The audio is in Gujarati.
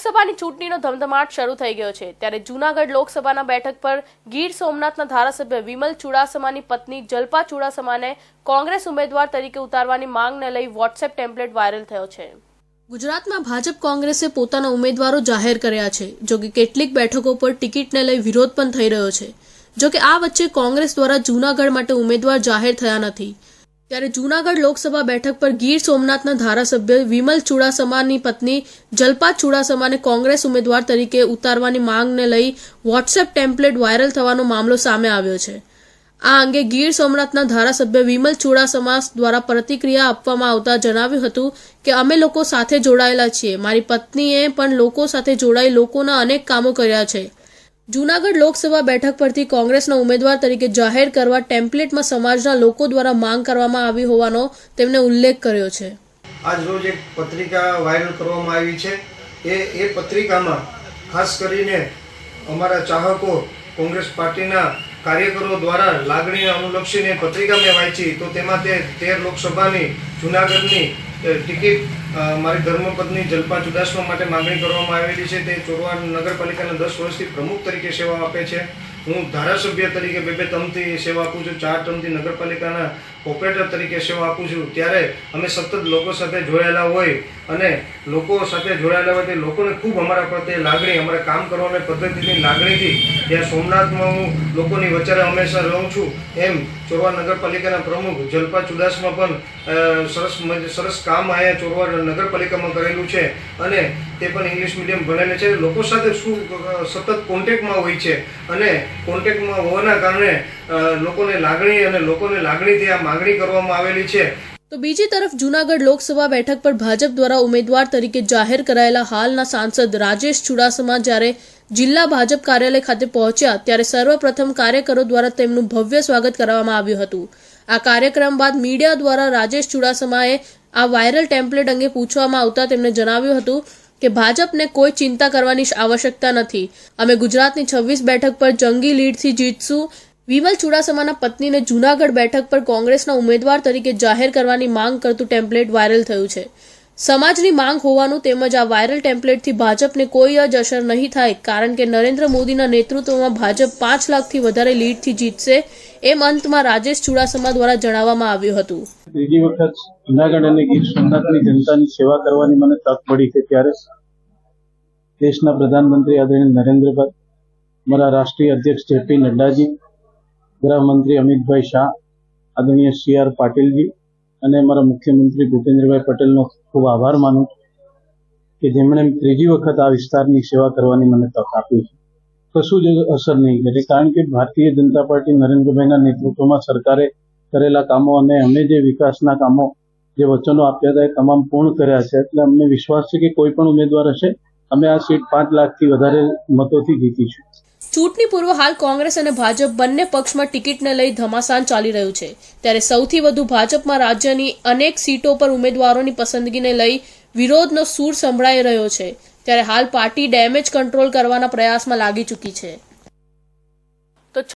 લોકસભાની ચૂંટણીનો ધમધમાટ શરૂ થઈ ગયો છે. ત્યારે જૂનાગઢ લોકસભાના બેઠક પર ગીર સોમનાથના ધારાસભ્ય વિમલ ચુડાસમાની પત્ની જલ્પા ચુડાસમાને કોંગ્રેસ ઉમેદવાર તરીકે ઉતારવાની માંગને લઈ વોટ્સએપ ટેમ્પલેટ વાયરલ થયો છે. ગુજરાતમાં ભાજપ કોંગ્રેસે પોતાના ઉમેદવારો જાહેર કર્યા છે, જો કે કેટલીક બેઠકો પર ટિકિટને લઈ વિરોધ પણ થઈ રહ્યો છે. જો કે આ વચ્ચે કોંગ્રેસ દ્વારા જૂનાગઢ માટે ઉમેદવાર જાહેર થયા નથી. ત્યારે જૂનાગઢ લોકસભા બેઠક પર ગીર સોમનાથના ધારાસભ્ય વિમલ ચુડાસમાની પત્ની જલપા ચુડાસમાને કોંગ્રેસ ઉમેદવાર તરીકે ઉતારવાની માંગને લઈ વોટ્સએપ ટેમ્પલેટ વાયરલ થવાનો મામલો સામે આવ્યો છે. આ અંગે ગીર સોમનાથના ધારાસભ્ય વિમલ ચુડાસમા દ્વારા પ્રતિક્રિયા આપવામાં આવતા જણાવ્યું હતું કે, અમે લોકો સાથે જોડાયેલા છીએ. મારી પત્નીએ પણ લોકો સાથે જોડાઈ લોકોના અનેક કામો કર્યા છે. જૂનાગઢ લોકસભા બેઠક પરથી કોંગ્રેસના ઉમેદવાર તરીકે જાહેર કરવા ટેમ્પલેટમાં સમાજના લોકો દ્વારા માંગ કરવામાં આવી હોવાનો તેમણે ઉલ્લેખ કર્યો છે. આજ રોજ એક પત્રિકા વાયરલ કરવામાં આવી છે. એ એ પત્રિકામાં ખાસ કરીને અમારા ચાહકો કોંગ્રેસ પાર્ટીના કાર્યકરો દ્વારા લાગણી અનુલક્ષીને પત્રિકા મેં વાંચી, તો તેમાં તે તેર લોકસભાની જૂનાગઢની ટિકિટ મારી ધર્મપત્ની જલ્પા ચુડાસમા માટે માગણી કરવામાં આવેલી છે. તે ચોરવા નગરપાલિકાના દસ વર્ષથી પ્રમુખ તરીકે સેવા આપે છે. હું ધારાસભ્ય તરીકે બે બે ટર્મથી સેવા આપું છું. ચાર ટર્મથી નગરપાલિકાના ઓપરેટર તરીકે સેવા આપું છું. ત્યારે અમે સતત લોકો સાથે જોડાયેલા હોય અને લોકો સાથે જોડાયેલા હોય તે લોકોને ખૂબ અમારા પ્રત્યે લાગણી, અમારા કામ કરવાની પદ્ધતિની લાગણીથી ત્યાં સોમનાથમાં હું લોકોની વચ્ચે હંમેશા રહું છું. એમ ચોરવા નગરપાલિકાના પ્રમુખ જલપા ચુડાસમા પણ સરસ સરસ કામ આવ્યા ચોરવા નગરપાલિકામાં કરેલું છે અને તે પણ ઇંગ્લિશ મીડિયમ ભણેલે છે. લોકો સાથે શું સતત કોન્ટેક્ટમાં હોય છે અને કોન્ટેક્ટમાં હોવાના કારણે લોકોને લાગણી અને લોકોને લાગણીથી આ માગણી કરવામાં આવેલી છે. તો બીજી તરફ જૂનાગઢ લોકસભા બેઠક પર ભાજપ દ્વારા ઉમેદવાર તરીકે જાહેર કરાયેલા હાલના સાંસદ રાજેશ ચુડાસમા જ્યારે જિલ્લા ભાજપ કાર્યાલય ખાતે પહોંચ્યા ત્યારે સર્વપ્રથમ કાર્યકરો દ્વારા તેમનું ભવ્ય સ્વાગત કરવામાં આવ્યું હતું. આ કાર્યક્રમ બાદ મીડિયા દ્વારા રાજેશ ચુડાસમાએ આ વાયરલ ટેમ્પલેટ અંગે પૂછવામાં આવતા તેમણે જણાવ્યું હતું કે ભાજપને કોઈ ચિંતા કરવાની આવશ્યકતા નથી. અમે ગુજરાતની છવ્વીસ બેઠક પર જંગી લીડથી જીતશું. વિમલ ચુડાસમાના પત્નીને જૂનાગઢ બેઠક પર કોંગ્રેસના ઉમેદવાર તરીકે જાહેર કરવાની માંગ કરતું ટેમ્પલેટ વાયરલ થયું છે. સમાજની માંગ હોવાનું તેમજ આ વાયરલ ટેમ્પલેટથી ભાજપને કોઈ જ અસર નહીં થાય, કારણ કે નરેન્દ્ર મોદીના નેતૃત્વમાં ભાજપ પાંચ લાખથી વધારે લીડથી જીતશે, એમ અંતમાં રાજેશ ચુડાસમા દ્વારા જણાવવામાં આવ્યું હતું. ત્રીજી વખત જુનાગઢ અને ગીર સોમનાથની જનતાની સેવા કરવાની મને તક મળી છે ત્યારે દેશના પ્રધાનમંત્રી આદરણીય નરેન્દ્રભાઈ મારા રાષ્ટ્રીય અધ્યક્ષ જેપી નડ્ડાજી, ગૃહમંત્રી અમિતભાઈ શાહ, આદરણીય સી આર પાટીલજી અને મારા મુખ્યમંત્રી ભૂપેન્દ્રભાઈ પટેલનો ખૂબ આભાર માનું કે જેમણે ત્રીજી વખત આ વિસ્તારની સેવા કરવાની મને તક આપી છે. કશું જ અસર નહીં કરી કારણ કે ભારતીય જનતા પાર્ટી નરેન્દ્રભાઈના નેતૃત્વમાં સરકારે કરેલા કામો અને અમે જે વિકાસના કામો જે વચનો આપ્યા હતા એ તમામ પૂર્ણ કર્યા છે. એટલે અમને વિશ્વાસ છે કે કોઈ પણ ઉમેદવાર હશે, અમે આ સીટ પાંચ લાખથી વધારે મતોથી જીતીશું. ચૂંટણી પૂર્વ હાલ કોંગ્રેસ અને ભાજપ બંને પક્ષમાં ટિકિટને લઈ ધમાસાન ચાલી રહ્યું છે. ત્યારે સૌથી વધુ ભાજપમાં રાજ્યની અનેક સીટો પર ઉમેદવારોની પસંદગીને લઈ વિરોધનો સૂર સંભળાઈ રહ્યો છે. ત્યારે હાલ પાર્ટી ડેમેજ કંટ્રોલ કરવાના પ્રયાસમાં લાગી ચૂકી છે.